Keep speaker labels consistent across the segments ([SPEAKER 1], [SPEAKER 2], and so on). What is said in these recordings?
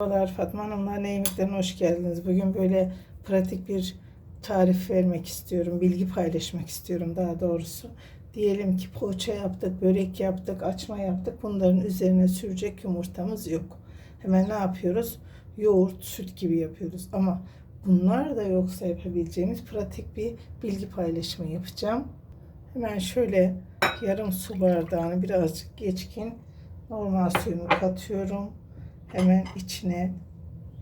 [SPEAKER 1] Merhabalar Fatma Hanım'la ne yemeklerine hoş geldiniz. Bugün böyle pratik bir tarif vermek istiyorum. Bilgi paylaşmak istiyorum daha doğrusu. Diyelim ki poğaça yaptık, börek yaptık, açma yaptık. Bunların üzerine sürecek yumurtamız yok. Hemen ne yapıyoruz? Yoğurt, süt gibi yapıyoruz. Ama bunlar da yoksa yapabileceğimiz pratik bir bilgi paylaşımı yapacağım. Hemen şöyle yarım su bardağını birazcık geçkin normal suyumu katıyorum. Hemen içine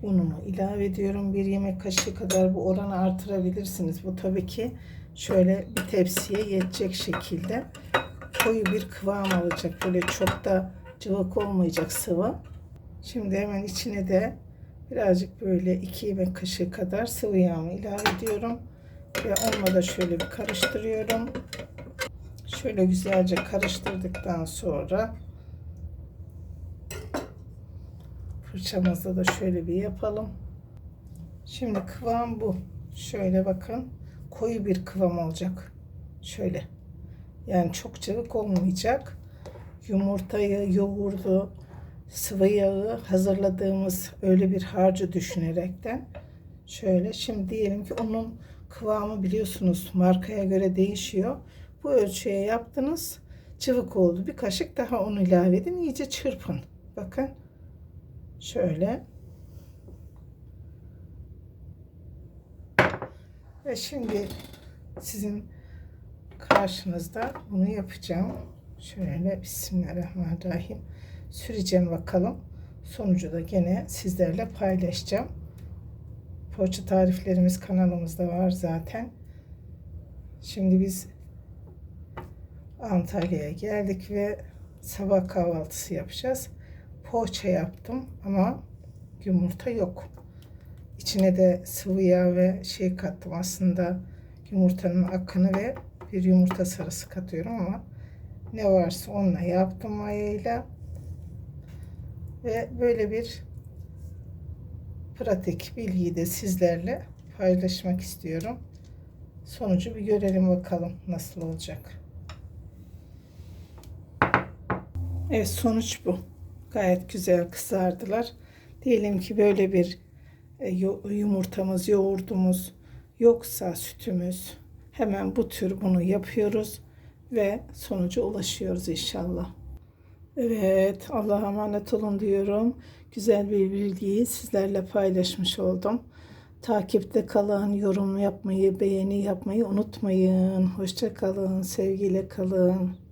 [SPEAKER 1] unumu ilave ediyorum. Bir yemek kaşığı kadar bu oranı artırabilirsiniz. Bu tabii ki şöyle bir tepsiye yetecek şekilde koyu bir kıvam alacak. Böyle çok da cıvık olmayacak sıvı. Şimdi hemen içine de birazcık böyle iki yemek kaşığı kadar sıvı yağımı ilave ediyorum. Ve onunla da şöyle bir karıştırıyorum. Şöyle güzelce karıştırdıktan sonra fırçamızda da şöyle bir yapalım. Şimdi kıvam bu. Şöyle bakın. Koyu bir kıvam olacak. Şöyle. Yani çok cıvık olmayacak. Yumurtayı, yoğurdu, sıvı yağı hazırladığımız öyle bir harcı düşünerekten şöyle şimdi diyelim ki onun kıvamı biliyorsunuz markaya göre değişiyor. Bu ölçüye yaptınız. Cıvık oldu. Bir kaşık daha onu ilave edin. İyice çırpın. Bakın. Şöyle. Ve şimdi sizin karşınızda bunu yapacağım. Şöyle Bismillahirrahmanirrahim süreceğim bakalım. Sonucu da gene sizlerle paylaşacağım. Poğaça tariflerimiz kanalımızda var zaten. Şimdi biz Antalya'ya geldik ve sabah kahvaltısı yapacağız. Poğaça yaptım ama yumurta yok. İçine de sıvı yağ ve şey kattım. Aslında yumurtanın akını ve bir yumurta sarısı katıyorum ama ne varsa onunla yaptım mayayla. Ve böyle bir pratik bilgiyi de sizlerle paylaşmak istiyorum. Sonucu bir görelim bakalım nasıl olacak. Evet sonuç bu. Gayet güzel kızardılar. Diyelim ki böyle bir e, yumurtamız, yoğurdumuz yoksa sütümüz hemen bu tür bunu yapıyoruz ve sonuca ulaşıyoruz inşallah. Evet Allah'a emanet olun diyorum. Güzel bir bilgiyi sizlerle paylaşmış oldum. Takipte kalın, yorum yapmayı, beğeni yapmayı unutmayın. Hoşça kalın, sevgiyle kalın.